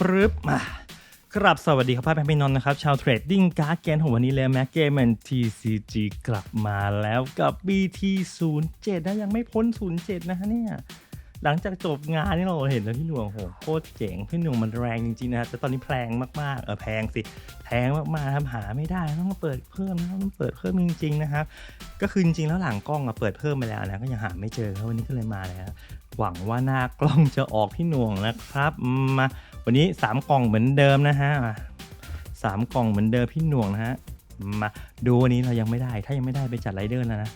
ปรึบมาครับสวัสดีครับพ่อแม่พี่น้องนะครับ ชาวเทรดดิ้งการ์ดเกมของวันนี้เลยแม็กเกมแอน TCG กลับมาแล้วกับ BT 0 7 นะยังไม่พ้น 07 นะฮะเนี่ย หลังจากจบงานนี่เราเห็นแล้วพี่หน่วงโหโคตรเจ๋ง พี่หน่วงมันแรงจริงๆนะแต่ตอนนี้แพงมากๆเออแพงสิ แพงมากๆครับหาไม่ได้ต้องมาเปิดเพิ่มนะต้องเปิดเพิ่มจริงๆนะครับก็คือจริงๆแล้วหลังกล้องอะเปิดเพิ่มไปแล้วนะก็ยังหาไม่เจอครับวันนี้ก็เลยมาแล้วหวังว่าหน้ากล้องจะออกพี่หน่วงนะครับมา วันนี้ 3 กล่องเหมือนเดิมนะฮะสามกล่องเหมือนเดิมพี่หน่วงนะฮะมาดูวันนี้เรายังไม่ได้ ถ้ายังไม่ได้ไปจัดไรเดอร์แล้วนะ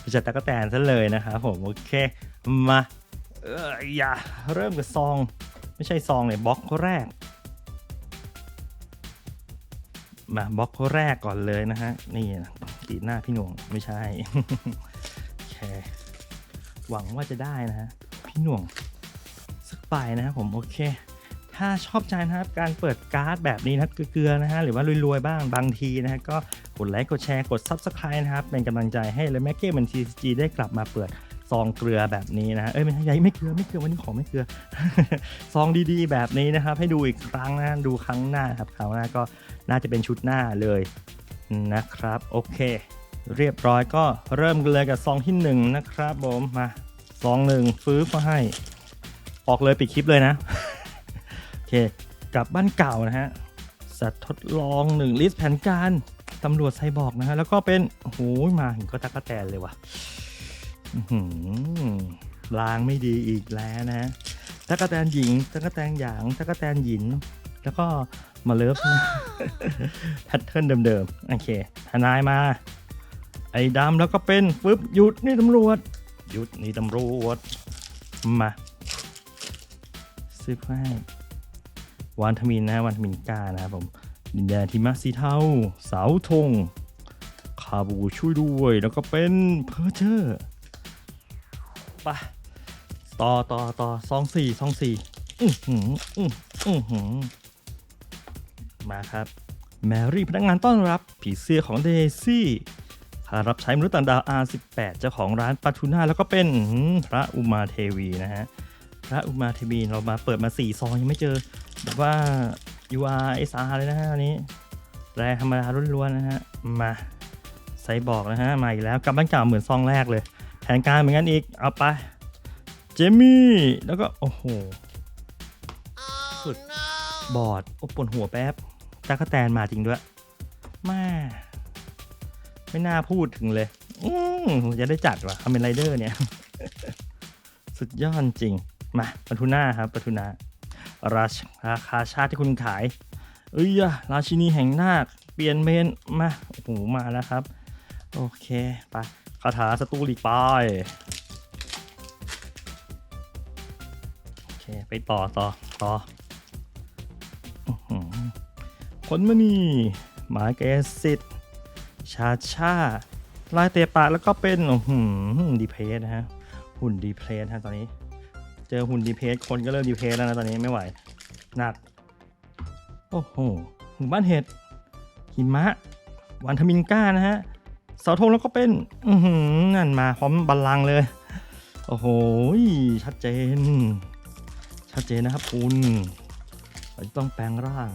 ไปจัดตะกแตนซะเลยนะครับผมโอเคมาเอออย่าเริ่มกับซอง ไม่ใช่ซองเลยบล็อกแรก มาบล็อกแรกก่อนเลยนะฮะนี่นะกรีหน้าพี่หน่วงไม่ใช่โอเคหวังว่าจะได้นะฮะพี่หน่วงสักใบนะครับผมโอเค ถ้าชอบใจนะครับการเปิดการ์ดแบบนี้นะเกลือๆนะฮะหรือว่ารวยๆบ้างบางทีนะฮะก็กดไลค์กดแชร์กด Subscribe นะครับ เป็นกำลังใจให้เลยแม็กเก้มันทีจีได้กลับมาเปิดซองเกลือแบบนี้นะเอ้ยไม่ใช่ไม่เกลือไม่เกลือวันนี้ขอไม่เกลือ ซองดีๆ แบบนี้นะครับ ให้ดูอีกครั้งนะดูครั้งหน้าครับคราวหน้าก็น่าจะเป็นชุดหน้าเลยนะครับ โอเค เรียบร้อยก็เริ่มกันเลยกับซองที่หนึ่งนะครับผมมาซองหนึ่งฟื้นมาให้ ออกเลยปิดคลิปเลยนะ เค กลับบ้านเก่านะฮะ สัตว์ทดลองหนึ่งลิสต์แผนการตำรวจไซบอร์กนะฮะ แล้วก็เป็นโอ้โหมาถึงก็ตักะแตนเลยว่ะอื้อหือลางไม่ดีอีกแล้วนะฮะตักะแตนหญิงตักะแตนหยางตักะแตนหญิน แล้วก็มาเลิฟแพทเทิร์นเดิมๆ โอเค ทนายมา ไอ้ดำแล้วก็เป็นฟึบหยุดนี่ตำรวจ หยุดนี่ตำรวจ มาซื้อให้ วันทมินนะฮะวันทมินกานะครับผมดินแดนทิมัสสีเทาเสาธงคาบูช่วยด้วยแล้วก็เป็นเพอร์เจอร์ปะต่อต่อต่อซองสี่ซองสี่อือหืออืออือหือมาครับ แมรี่พนักงานต้อนรับผีเสื้อของเดซี่คารับใช้มนุษย์ต่างดาว R18 เจ้าของร้านปาทูน่าแล้วก็เป็นพระอุมาเทวีนะฮะ พระอุมาเทวีเรามาเปิดมา 4 ซองยังไม่เจอ แบบว่า UR SR เลยนะฮะอันนี้แรธรรมดาล้วนๆนะฮะ มาไซบอกนะฮะ มาอีกแล้วกลับบ้านเก่าเหมือนซองแรกเลย แผนการเหมือนกันอีก เอาไป เจมี่ แล้วก็ โอ้โห สุดบอดโอ้ปวดหัวแป๊บตากแตนมาจริงด้วยแม่ไม่น่าพูดถึงเลย อืมจะได้จัดว่ะคาเมนไรเดอร์เนี่ย สุดยอดจริง มาปทุน่าครับปทุนา ราชราคาชาติที่คุณขาย เอ้ยราชินีแห่งนาค เปลี่ยนเมนมาโอ้โหมาแล้วครับ โอเคไปคาถาสตูลีปายโอเค ไปต่อต่อต่ออื้อหือผลมณีหมาแกสิทธิ์ชาชาลายเตะปากแล้วก็เป็นอื้อหือดีเพลสนะฮะ หุ่นดีเพลสฮะตอนนี้ เจอหุ่นดีเพสคนก็เริ่มดีเพสแล้วนะตอนนี้ไม่ไหวหนัก โอ้โหหมู่บ้านเห็ดหิมะวันทมินก้านะฮะเสาธงแล้วก็เป็นอือหือนั่นมาพร้อมบัลลังเลย โอ้โหชัดเจน ชัดเจนนะครับคุณเราจะต้องแปลงร่าง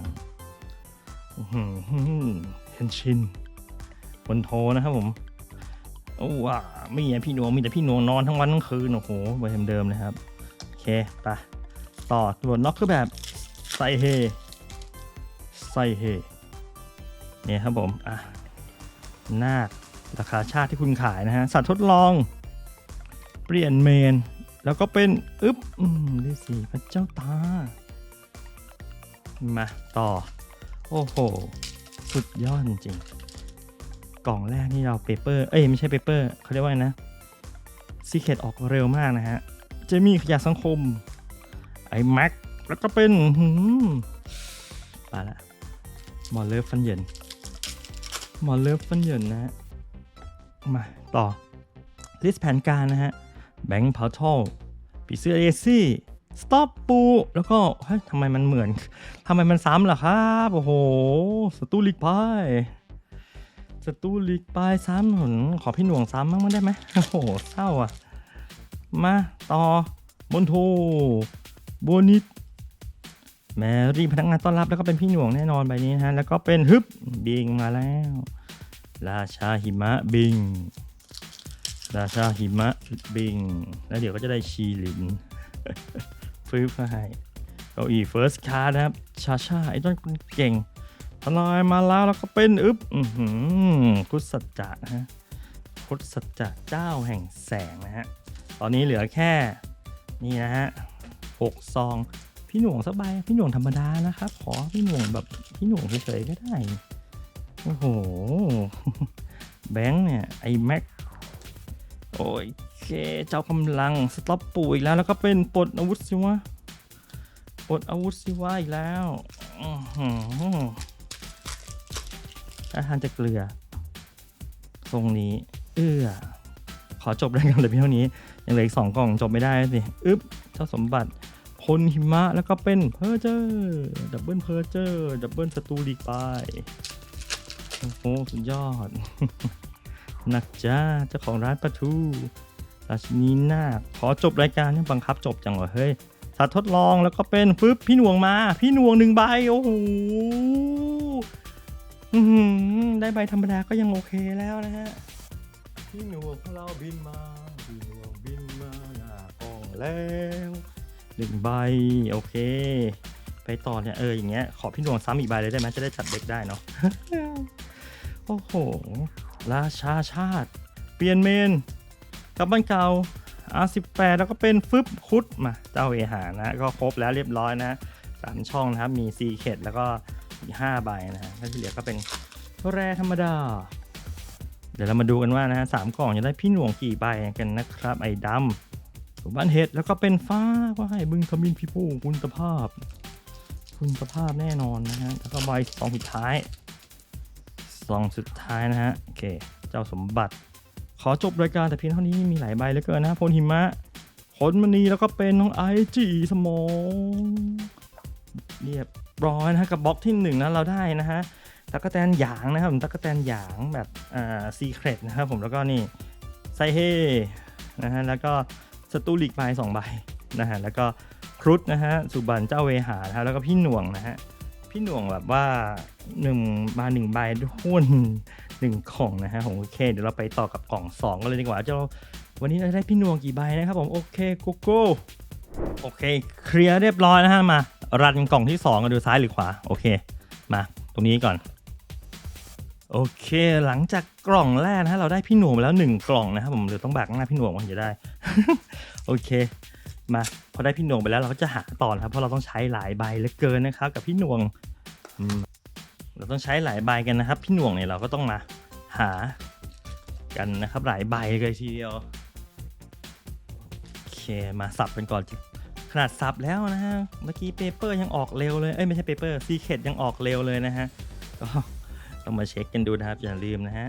อื้อหือเฮนชินคนโทนะครับผมโอ้ว้าไม่มีพี่หนวงมีแต่พี่หนวงนอนทั้งวันทั้งคืนโอ้โหเหมือนเดิมเลยครับ เคไปต่อตรวจล็อกคือแบบใส่เฮใส่เฮเนี่ยครับผมอะนาคราคาชาติที่คุณขายนะฮะ สัตว์ทดลอง เปลี่ยนเมน แล้วก็เป็น อึ๊บอืมด้สีพระเจ้าตา มาต่อ โอ้โห สุดยอดจริงกล่องแรกนี่เราเปเปอร์ เอ้ย ไม่ใช่เปเปอร์เขาเรียกว่านะซีเคดออกเร็วมากนะฮะ จมี่ขยะสังคม ไอ้แม็ก แล้วก็เป็นหืมไปละหมอเลิฟฟันเยินหมอเลิฟฟันเยินนะฮะ มาต่อ ลิสต์แผนการนะฮะ แบงค์พาวทัลปีเสื้อเอซี่สต็อปปูแล้วก็เฮ้ยทำไมมันเหมือนทำไมมันซ้ำล่ะครับ โอ้โห สตูลิกพายสตูลิกพายซ้ำหนขอพี่หน่วงซ้ำบ้างได้ไหมโอ้โหเศร้าอะ มาต่อบนโทโบนิตแมรี่พนักงานต้อนรับแล้วก็เป็นพี่หน่วงแน่นอนใบนี้นะฮะ แล้วก็เป็นฮึบบิงมาแล้ว ราชาหิมะบิง ราชาหิมะบิง แล้วเดี๋ยวก็จะได้ชีลินฟื้นให้เก้าอี้เฟิร์สคาร์นะครับ ชาชาไอ้ต้นคนเก่งทนายมาแล้วแล้วก็เป็นอึบอือหือพุทธสัจจะนะฮะพุทธสัจจะเจ้าแห่งแสงนะฮะ ตอนนี้เหลือแค่นี่นะฮะหกซอง พี่หน่วงสบาย พี่หน่วงธรรมดานะครับ ขอพี่หน่วงแบบพี่หน่วงเฉยๆก็ได้ โอ้โห แบงค์เนี่ย ไอแม็ก โอ้ยเค เจ้ากำลังสต็อปปู่อีกแล้ว แล้วก็เป็นปลดอาวุธสิวะ ปลดอาวุธสิวะอีกแล้วอื้อหือถ้าทานจะเกลือ ตรงนี้ เอื้อ ขอจบรายการแต่เพียงเท่านี้ ยังเหลืออีกสองกล่องจบไม่ได้สิอึ๊บเจ้าสมบัติพลหิมะแล้วก็เป็นเพอร์เจอร์ดับเบิลเพอร์เจอร์ดับเบิลสตูลีกไปโอ้โหสุดยอดนักจ้าเจ้าของร้านปลาทูราชินีนาคขอจบรายการนี่บังคับจบจังวะเฮ้ยสัตว์ทดลองแล้วก็เป็นฟึบพี่หน่วงมา พี่หน่วงหนึ่งใบโอ้โหได้ใบธรรมดาก็ยังโอเคแล้วนะฮะพี่หน่วงของเราบินมา แล้วหนึ่งใบโอเค ไปต่อเนี่ยเอออย่างเงี้ยขอพี่หนวงซ้ำอีกใบเลยได้ไหมจะได้จัดเด็กได้เนาะโอ้โหราชาชาติ เปลี่ยนเมนกลับบ้านเก่า R18 แปดแล้วก็เป็นฟึบคุดมาเจ้าเอหานะ ก็ครบแล้วเรียบร้อยนะสามช่องนะครับมีซีเคดแล้วก็อีกห้าใบนะฮะที่เหลือก็เป็นแร่ธรรมดา เดี๋ยวเรามาดูกันว่านะฮะสามกล่องจะได้พี่หน่วงกี่ใบกันนะครับไอ้ดำ หมู่บ้านเห็ดแล้วก็เป็นฟ้าก็ให้บึงขมินพี่ผู้คุณภาพ คุณภาพแน่นอนนะฮะแล้วก็ใบสองสุดท้ายซองสุดท้ายนะฮะโอเคเจ้าสมบัติ ขอจบรายการแต่เพียงเท่านี้มีหลายใบเหลือเกินนะพลหิมะขนมณีแล้วก็เป็นน้องไอจีสมองเรียบร้อยนะฮะกับบล็อกที่หนึ่งนะเราได้นะฮะตั๊กแตนหยางนะครับผมตั๊กแตนหยางแบบอ่าซีเครตนะครับผมแล้วก็นี่ไซเฮนะฮะแล้วก็ สตูลิกไปสองใบนะฮะแล้วก็ครุฑนะฮะสุบันเจ้าเวหานะฮะแล้วก็พี่หน่วงนะฮะพี่หน่วงแบบว่าหนึ่งมาหนึ่งใบด้วยหุ้นหนึ่งของนะฮะผมโอเคเดี๋ยวเราไปต่อกับกล่องสองกันเลยดีกว่าเจ้าวันนี้เราได้พี่หน่วงกี่ใบนะครับผมโอเคโกโก้โอเคเคลียร์เรียบร้อยนะฮะมารันกล่องที่สองกันดูซ้ายหรือขวา โอเค มา ตรงนี้ก่อน โอเค หลังจากกล่องแรกนะฮะเราได้พี่หน่วงมาแล้วหนึ่งกล่องนะครับผมเดี๋ยวต้องแบกหน้าพี่หน่วงมันจะได้ โอเค มาพอได้พี่หน่วงไปแล้วเราก็จะหาต่อนะครับเพราะเราต้องใช้หลายใบเหลือเกินนะครับ กับพี่หน่วงเราต้องใช้หลายใบกันนะครับ พี่หน่วงเนี่ยเราก็ต้องมาหากันนะครับหลายใบเลยทีเดียวโอเคมาสับกันก่อนขนาดสับแล้วนะฮะเมื่อกี้เปเปอร์ยังออกเร็วเลยเอ้ยไม่ใช่เปเปอร์ซีเคดยังออกเร็วเลยนะฮะก็ ต้องมาเช็คกันดูนะครับ อย่าลืมนะฮะ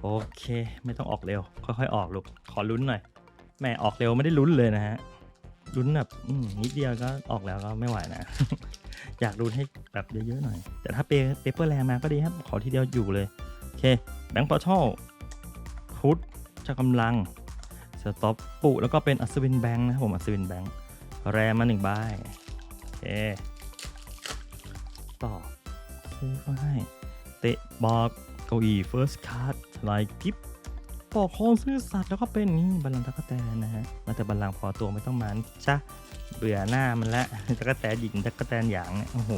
โอเค ไม่ต้องออกเร็ว ค่อยๆ ออกลูก ขอลุ้นหน่อย แม่ออกเร็วไม่ได้ลุ้นเลยนะฮะ ลุ้นแบบนิดเดียวก็ออกแล้วก็ไม่ไหวนะ อยากลุ้นให้แบบเยอะๆหน่อย แต่ถ้าเปเปเปอร์แรมาก็ดีครับ ขอทีเดียวอยู่เลย โอเค แบงค์พอทัลพุทจะกำลังสต็อปปุแล้วก็เป็นอัศวินแบงค์นะครับผม อัศวินแบงค์แรมมาหนึ่งใบโอเคต่อ ซื้อก็ให้ เตะบอกเก้าอี้ first card ลายกิฟปอกคองซื่อสัตว์แล้วก็เป็นนี่บัลลังก์ตะกแตนนะฮะมาแต่บัลลังก์พอตัวไม่ต้องมันจ้ะเบื่อหน้ามันละตะกแตนหญิงตะกแตนหยางเนี่ยโอ้โห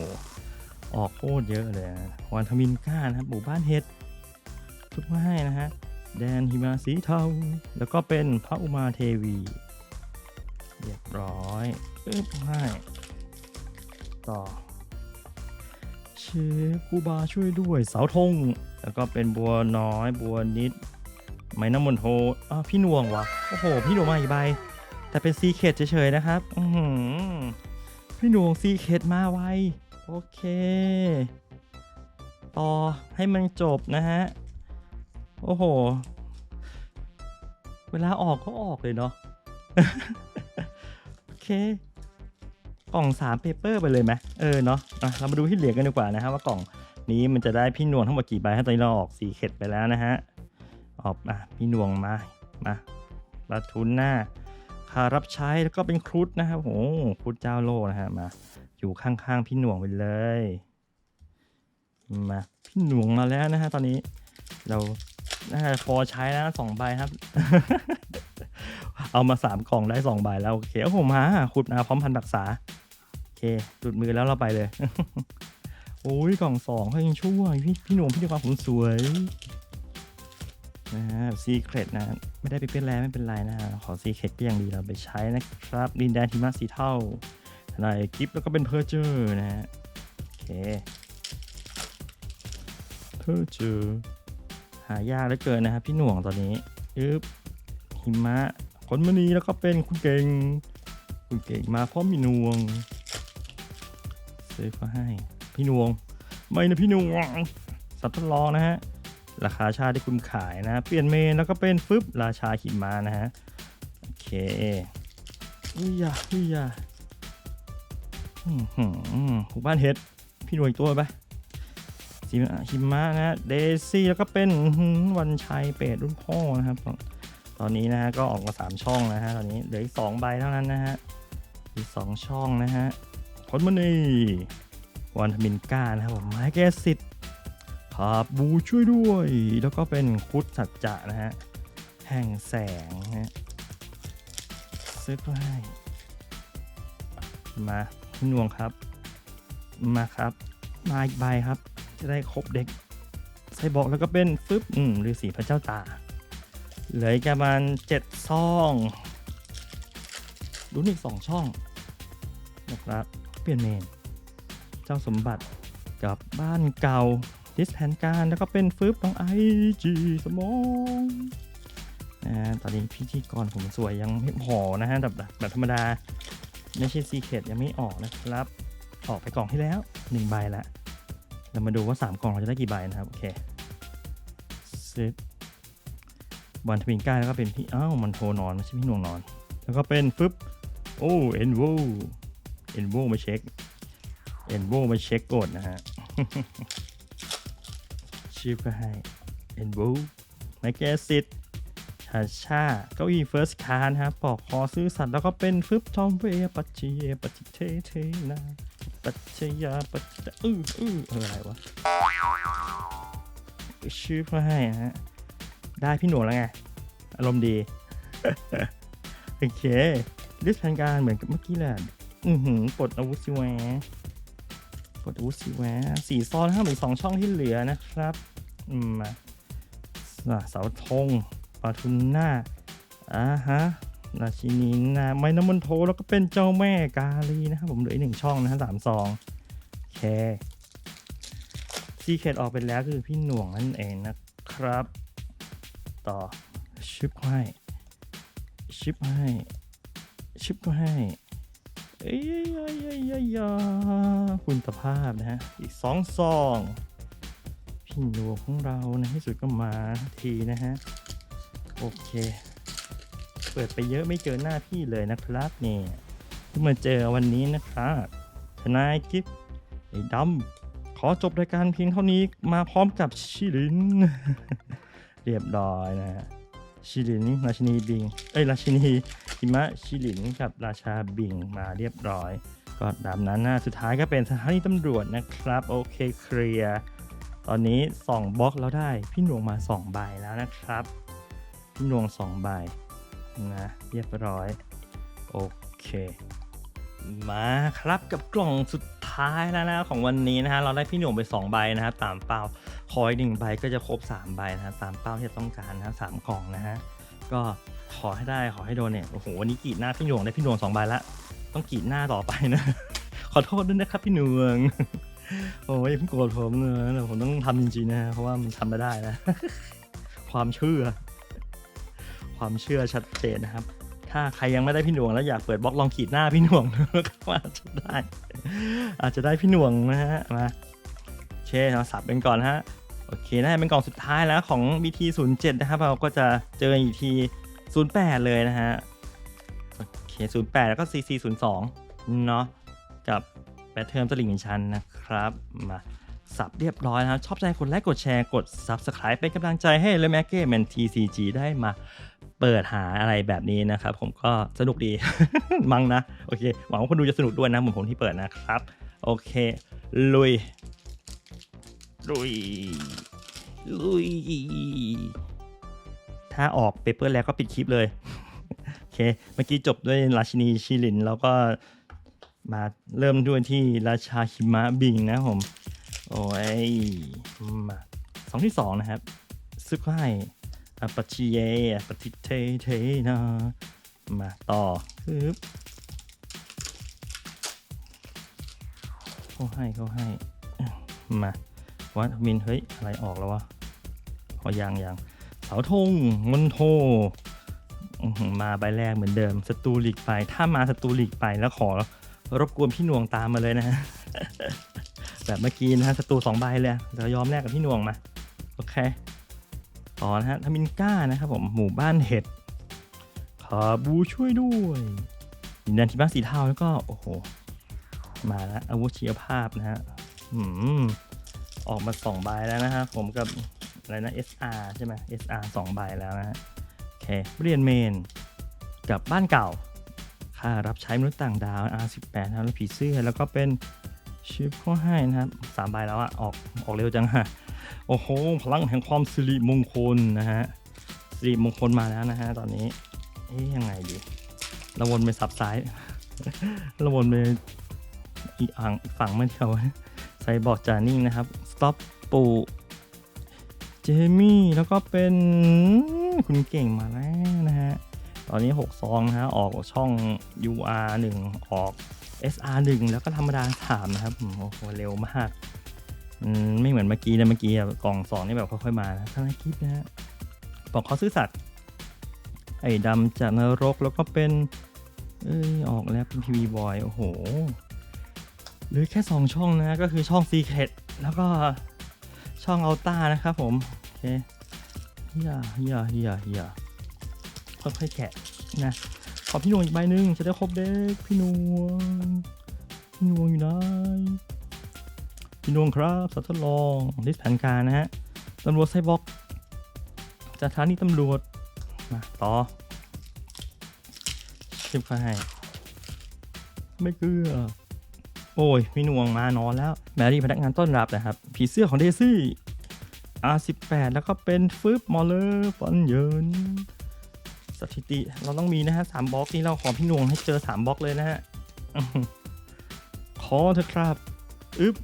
ออกโคตรเยอะเลยนะวันทมินก้านะครับหมู่บ้านเห็ดทุกมาให้นะฮะแดนหิมาสีเทาแล้วก็เป็นพระอุมาเทวีเรียบร้อยปึ๊บให้ต่อ เชฟกูบาช่วยด้วยเสาธงแล้วก็เป็นบัวน้อยบัวนิด ไม้น้ำมนโทอ้าวพี่นวงวะโอ้โห พี่นวงมาอีกใบ แต่เป็นซีเคดเฉยๆนะครับอืพี่นวงซีเคดมาไวโอเค ต่อให้มันจบนะฮะ โอ้โห เวลาออกก็ออกเลยเนาะโอเค กล่องสามเปเปอร์ไปเลยไหมเออเนาะะเรามาดูที่เหลือกันดีกว่านะฮะว่ากล่องนี้มันจะได้พี่นวงทั้งหมดกี่ใบฮะตอนนี้เราออกสีเข็ดไปแล้วนะฮะออกอะพี่นวงมามาปลาทุนหน้าค่ารับใช้แล้วก็เป็นครุฑนะครับโอ้โหครุฑเจ้าโลนะฮะมาอยู่ข้างๆพี่หน่วงไปเลยมาพี่หน่วงมาแล้วนะฮะตอนนี้เราน่าจะพอใช้แล้วสองใบครับ เอามาสามกล่องได้สองใบแล้วโอเคโอ้โหมาขุดมาพร้อมพันธุ์รักษา เคหลุดมือแล้วเราไปเลย โอ้ยกล่องสองเขายังชั่วพี่พี่หนุ่มพี่ดีความผมสวยนะฮะซีเครตนะ ไม่ได้ไปเป็นแรไม่เป็นไรนะฮะ ขอซีเครตก็ยังดีเราไปใช้นะครับดินแดนทิมาสีเท่าทนายกิฟแล้วก็เป็นเพอร์เจอร์นะฮะ โอเคเพอร์เจอร์หายากเหลือเกินนะครับพี่หน่วงตอนนี้ยึบหิมะขนมณีแล้วก็เป็นคุณเก่ง คุณเก่งมาพร้อมมีนวง ซื้อเขาให้ พี่นวง ไม่นะพี่นวง สัตว์ทดลองนะฮะ ราคาชาที่คุณขายนะ เปลี่ยนเมนแล้วก็เป็นฟึบราชาหิมะนะฮะ โอเคอุ้ยยาอุ้ยยาอืมหืมหมู่บ้านเห็ดพี่หน่วยตัวไปหิมะหิมะนะเดซี่แล้วก็เป็นวันชัยเป็ดรุ่นพ่อนะครับ ตอนนี้นะฮะก็ออกมาสามช่องนะฮะตอนนี้เหลืออีกสองใบเท่านั้นนะฮะอีกสองช่องนะฮะ ผลมณีวันทมินก้านะครับผมไม้แกสิทธิ์ขาบบูช่วยด้วย แล้วก็เป็นคุดสัจจะนะฮะ แห่งแสงฮะซื้อก็ให้มาพี่นวงครับ มาครับ มาอีกใบครับ จะได้ครบเด็กใส่บอกแล้วก็เป็นฟึบอืมฤาษีพระเจ้าตา เหลืออีกประมาณเจ็ดช่องลุ้นอีกสองช่องนะครับ ปลี่ยนเมนเจ้าสมบัติกับบ้านเก่าดิสแทนการแล้วก็เป็นฟึบต้องไอจีสมองนะตอนนี้พิธีกรผมสวยยังไม่พอนะฮะแบบแบบธรรมดาไม่ใช่ซีเคดยังไม่ออกนะครับ ออกไปกล่องที่แล้วหนึ่งใบละเรามาดูว่า 3 กล่องเราจะได้กี่ใบนะครับ โอเคซิปบอลทวินก้าแล้วก็เป็นพี่อ้าวมันโทรนอนไม่ใช่พี่นวงนอน แล้วก็เป็นฟึบโอ้เอ็นโว เอ็นโวมาเช็คเอ็นโวมาเช็คกดนะฮะชิปก็ให้เอ็นโวไมแกสิตชาชาเก้าอี้เฟิร์สคาร์นะครับปอกคอซื้อสัตว์แล้วก็เป็นฟึบทอมเวปัจเจยปัจจิเทเทนาปัจจยาปัจจอื้ออื้ออะไรวะชื่อก็ให้นะฮะได้พี่หนูแล้วไง อารมณ์ดี โอเคดิสแทนการเหมือนกับเมื่อกี้แหละ อือหือกดอาวุธสิแหวกดอาวุธสิแวสี่ซอนห้าหรือสองช่องที่เหลือนะครับ อืมมาเสาธงปาทุนหน้าอ่าฮะราชินีนาไมน้ำมันโทแล้วก็เป็นเจ้าแม่กาลีนะครับผมเหลืออีกหนึ่งช่องนะฮะสามซองโอเคซีเคดออกไปแล้วคือพี่หน่วงนั่นเองนะครับ ต่อชิปให้ชิปให้ชิปให้ เอ้ยยยยยคุณภาพนะฮะ อีกสองซอง พี่หนวของเราในที่สุดก็มาทีนะฮะ โอเค เปิดไปเยอะไม่เจอหน้าพี่เลยนะครับเนี่ยเพิ่งมาเจอวันนี้นะครับทนายกิฟไอ้ดำขอจบรายการเพียงเท่านี้มาพร้อมกับชิลิน เรียบร้อยนะฮะ ชิลินราชินีบิง เอ้ยราชินีหิมะชิลินกับราชาบิงมาเรียบร้อย ก็ตามนั้นนะสุดท้ายก็เป็นสถานีตำรวจนะครับ โอเคเคลียร์ตอนนี้ส่องบล็อกแล้วได้พี่หน่วงมา 2 ใบแล้วนะครับ พี่หน่วง 2 ใบนะเรียบร้อย โอเค มาครับกับกล่องสุดท้ายแล้วนะของวันนี้นะฮะเราได้พี่หน่วงไป 2 ใบนะครับตามเป้า คอยหนึ่งใบก็จะครบ 3 ใบนะครับตามเป้าที่ต้องการนะครับสามกล่องนะฮะก็ขอให้ได้ขอให้โดนเนี่ยโอ้โหวันนี้กรีดหน้าพี่หนวงได้พี่หนวงสองใบละ ต้องกรีดหน้าต่อไปนะ ขอโทษด้วยนะครับพี่หนวงโอ้ยเพิ่งโกรธผมเลยผมต้องทำจริงๆนะเพราะว่ามันทำไม่ได้นะ ความเชื่อ ความเชื่อชัดเจนนะครับ ถ้าใครยังไม่ได้พี่หน่วงแล้วอยากเปิดบล็อกลองขีดหน้าพี่หน่วงก็อาจจะได้ อาจจะได้พี่หน่วงนะฮะมา เคเราสับเป็นก่อนฮะโอเคน่าจะเป็นกล่องสุดท้ายแล้วของ BT 0 7 นะครับเราก็จะเจออีกที08 เลยนะฮะโอเค08 แล้วก็ CC 02 เนาะกับแบทเทิร์มสลิงชันนะครับมาสับเรียบร้อยนะครับ ชอบใจกดไลค์กดแชร์กด Subscribe เป็นกำลังใจให้เลยแม็กเก้แมน TCG ได้มาเปิดหาอะไรแบบนี้นะครับ ผมก็สนุกดีมั้งนะ โอเค หวังว่าคนดูจะสนุกด้วยนะเหมือนผมที่เปิดนะครับ โอเค ลุย ลุย ลุย ถ้าออกเปเปอร์แล้วก็ปิดคลิปเลย โอเค เมื่อกี้จบด้วยราชินีชิลิน แล้วก็มาเริ่มด้วยที่ราชาหิมะบิงนะผม โอ้ย มาสองที่สองนะครับซึกไห้อปชิเยอปติเทเทนะมาต่อคือเขาให้เขาให้ มา วัดมินเฮ้ย อะไรออกแล้ววะขอยังยังเสาธงมนโท มาใบแรกเหมือนเดิมสตูลิกไป ถ้ามาสตูลิกไปแล้วขอรบกวนพี่หน่วงตามมาเลยนะฮะแบบเมื่อกี้นะฮะสตูสองใบเลยเดี๋ยอมแลกกับพี่หน่วงมาโอเคต่อนะฮะทามินก้านะครับผมหมู่บ้านเห็ดขาบูช่วยด้วยดินแดนที่บ้าสีเทาแล้วก็ โอ้โห มาแล้วอาวุธชีวภาพนะฮะอืม ออกมาสองใบแล้วนะฮะผมกับอะไรนะ SR ใช่ไหม SR สองใบแล้วนะฮะโอเคเรียนเมนกับบ้านเก่า ค่ารับใช้มนุษย์ต่างดาว R18 นะแล้วผีเสื้อแล้วก็เป็นชิปข้อให้นะครับสามใบแล้วอะออกออกเร็วจังฮะโอ้โหพลังแห่งความสิริมงคลนะฮะสิริมงคลมาแล้วนะฮะตอนนี้เอ๊ยยังไงดีราวนไปซับซ้ายราวนไปอีกอ่งฝั่งเมื่อเดียวไซบอร์ดจานิ่งนะครับ ต็อปปูเจมี่ แล้วก็เป็นคุณเก่งมาแล้วนะฮะ ตอนนี้ 6 ซองนะฮะ ออกช่อง UR 1 ออก SR 1 แล้วก็ธรรมดา3นะครับ โอ้โห เร็วมากมไม่เหมือนเมื่อกี้นะเมื่อกี้อะกล่องสองนี่แบบค่อยๆมานะท่านคลิปนะฮะบอกเขอซื่อสัตย์ไอ้ดำจากนรกแล้วก็เป็นเอ้ยออกแล้วเป็นพีวีบอย โอ้โหหลือแค่ 2 ช่องนะ ก็คือช่อง Secret แล้วก็ช่องอัลต้านะครับผม โอเคเฮียเฮียเฮียเฮียค่อยๆแกะนะขอพี่นวงอีกใบหนึ่งจะได้ครบเด็กพี่นวงพี่นวงอยู่ไหนพี่นวงครับสัตว์ทดลองลิสแผนการนะฮะตำรวจไซบอร์กสถานีตำรวจมาต่อชิบเขาให้ ไม่เกลือ โอ้ยพี่นวงมานอนแล้ว แมรี่พนักงานต้อนรับนะครับ ผีเสื้อของเดซี่ R18 แล้วก็เป็นฟึบมอลเลอร์ฟอนเยินสถิติเราต้องมีนะฮะสามบล็อกนี้เราขอพี่นวงให้เจอสามบล็อกเลยนะฮะขอเถอะครับอึบ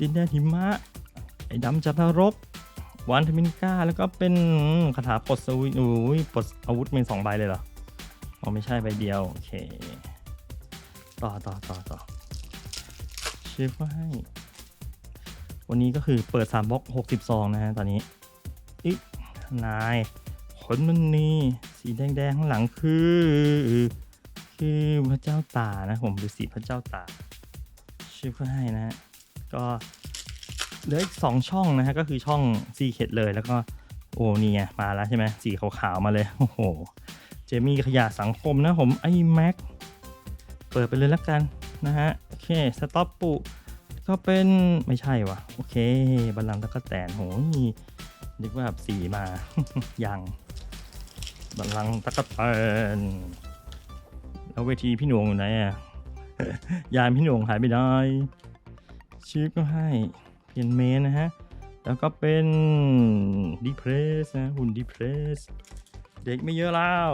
ดินแดนหิมะ ไอ้ดำจับนรกวันทมินก้า แล้วก็เป็นคาถาปลดสวิอุ้ยปลดอาวุธเป็นสองใบเลยเหรออ๋อไม่ใช่ใบเดียว โอเค ต่อต่อต่อต่อ เชฟก็ให้ วันนี้ก็คือเปิด 3บล็อก60ซองนะฮะ ตอนนี้อิกนายขนมันนี่สีแดงๆข้างหลังคือ คือพระเจ้าตานะผมดูสีพระเจ้าตาเชฟก็ให้นะฮะ ก็เหลืออีกสองช่องนะฮะ ก็คือช่องซีเคดเลยแล้วก็โอ้นี่ไงมาแล้วใช่ไหมสีขาวๆมาเลย โอ้โห เจมี่ขยะสังคมนะผมไอ้แม็กเปิดไปเลยแล้วกันนะฮะ เคสต็อปปุก็เป็นไม่ใช่วะโอเคบัลลังก์ตะกแตนโหยนึกว่าแบบสีมา ยังบัลลังก์ตะกแตนแล้วเวทีพี่หนวงอยู่ไหนอะยานพี่หนวงหายไปได้ชื่อก็ให้เปลี่ยนเมนนะฮะ แล้วก็เป็นดีเพรสนะหุ่นดีเพรส เด็กไม่เยอะแล้ว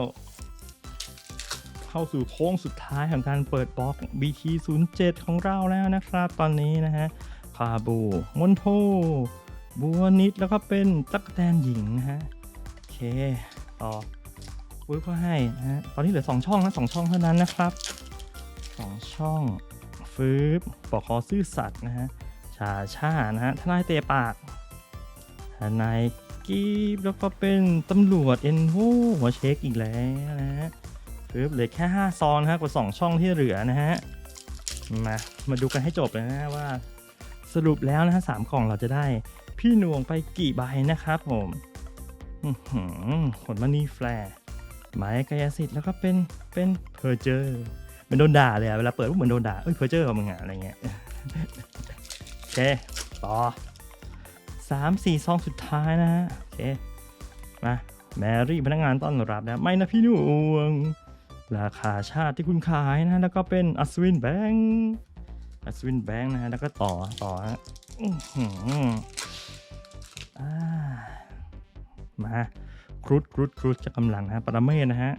เข้าสู่โค้งสุดท้ายของการเปิดบล็อก BT07 ของเราแล้วนะครับ ตอนนี้นะฮะคาบูมอนโท บัวนิดแล้วก็เป็นตั๊กแตนหญิงนะฮะ โอเค ต่อปุ๊บก็ให้นะฮะ ตอนนี้เหลือ 2 ช่องนะสองช่องเท่านั้นนะครับ 2 ช่องฟืบปอกคอซื่อสัตย์นะฮะ ชาชานะฮะ ทนายเตะปากทนายกีบแล้วก็เป็นตำรวจเอ็นโวหัวเช็คอีกแล้วนะฮะ ฟืบเหลือแค่ 5 ซองนะฮะกว่า 2 ช่องที่เหลือนะฮะ มา มาดูกันให้จบเลยนะว่า สรุปแล้วนะฮะสามกล่องเราจะได้ พี่หน่วงไปกี่ใบนะครับผมหือขนมานี่แฟร์ไม้กายสิทธิ์แล้วก็เป็นเป็นเพอร์เจอร์มันโดนด่าเลยอะเวลาเปิดปุ๊บเหมือนโดนด่าเอ้ยเพอร์เจอร์กับมึงอะอะไรเงี้ยโอเค ต่อสามสี่ซองสุดท้ายนะฮะโอเคมาแมรี่พนักงานต้อนรับนะ ไม่นะพี่หน่วง ราคาชาติที่คุณขายนะแล้วก็เป็นอัศวินแบงค์อัศวินแบงค์นะฮะแล้วก็ต่อต่อฮะมาครุฑครุฑครุฑจะกำลังนะปรเมศนะฮะ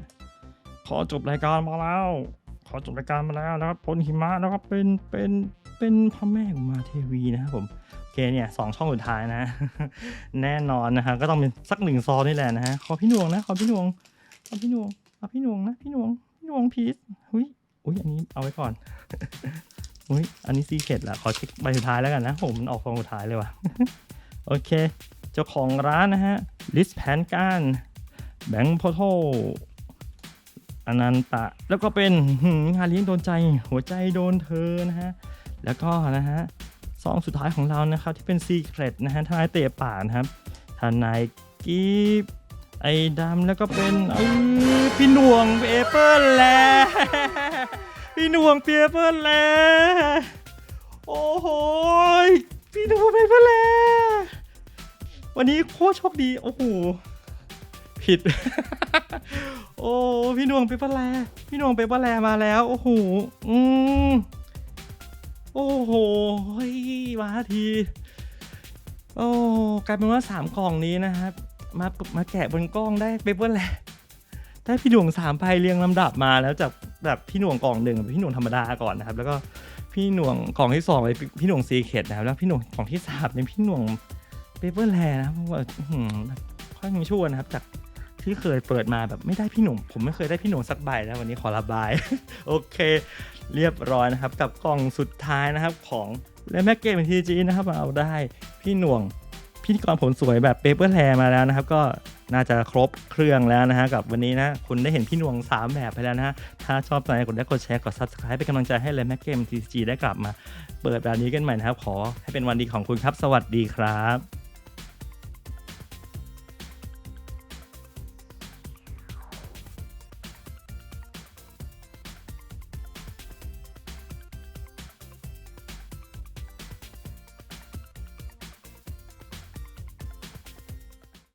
ขอจบรายการมาแล้ว ขอจบรายการมาแล้วนะครับพลหิมะนะครับเป็นเป็นเป็นพ่อแม่ของมาเทวีนะครับผมโอเคเนี่ยสองช่องสุดท้ายนะ แน่นอนนะฮะก็ต้องเป็นสักหนึ่งซอนี่แหละนะฮะขอพี่นวงนะขอพี่นวงขอพี่นวง เอาพี่หนวงนะพี่หนวงพี่หนวงพีซหุยอุ้ยอันนี้เอาไว้ก่อนอุ้ยอันนี้ซีเข็ดละขอเช็คใบสุดท้ายแล้วกันนะผมมันออกซองสุดท้ายเลยว่ะโอเค เจ้าของร้านนะฮะลิสแพนการแบงค์พอโทอนันตะ แล้วก็เป็นงานเลี้ยงโดนใจ หัวใจโดนเธอนะฮะ แล้วก็นะฮะซองสุดท้ายของเรานะครับ ที่เป็นซีเครตนะฮะทนายเตะป่านะครับทนายกีบ ไอ้ดำแล้วก็เป็นเอ้ยพี่หน่วงเปเปอร์แล้พี่หน่วงเปเปอร์แล้โอ้โหพี่หน่วงเปเปอร์แล้วันนี้โคตรโชคดีโอ้โหผิด โอ้พี่หน่วงเปเปอร์แล้พี่หน่วงเปเปอร์แลมาแล้วโอ้โหอืมโอ้โหเฮ้ยมาทีโอ้กลายเป็นว่าสามกล่องนี้นะครับ มามาแกะบนกล้องได้เปเปอร์แลได้พี่หน่วงสามใบเรียงลำดับมาแล้วจากแบบพี่หน่วงกล่องหนึ่งพี่หน่วงธรรมดาก่อนนะครับ แล้วก็พี่หน่วงกล่องที่สองเป็นพี่หน่วงซีเคดนะครับแล้วพี่หน่วงกล่องที่สามเป็นพี่หน่วงเปเปอร์แลนะครับว่าค่อยมีชั่วนะครับ จากที่เคยเปิดมาแบบไม่ได้พี่หนุ่มผมไม่เคยได้พี่หนุ่มสักใบนะวันนี้ขอระบาย โอเค เรียบร้อยนะครับ กับกล่องสุดท้ายนะครับของและแม็กเกมทีจีนะครับเอาได้พี่หน่วง พิธีกรผมสวยแบบเปเปอร์แ r มาแล้วนะครับ ก็น่าจะครบเครื่องแล้วนะฮะกับวันนี้นะ คุณได้เห็นพี่นวง 3 แบบไปแล้วนะฮะถ้าชอบใจกดไลค์กดแชร์กด subscribe เป็นกำลังใจให้เลยแม็กเกมทีจีได้กลับมา เปิดแบบนี้กันใหม่นะครับ ขอให้เป็นวันดีของคุณครับ สวัสดีครับ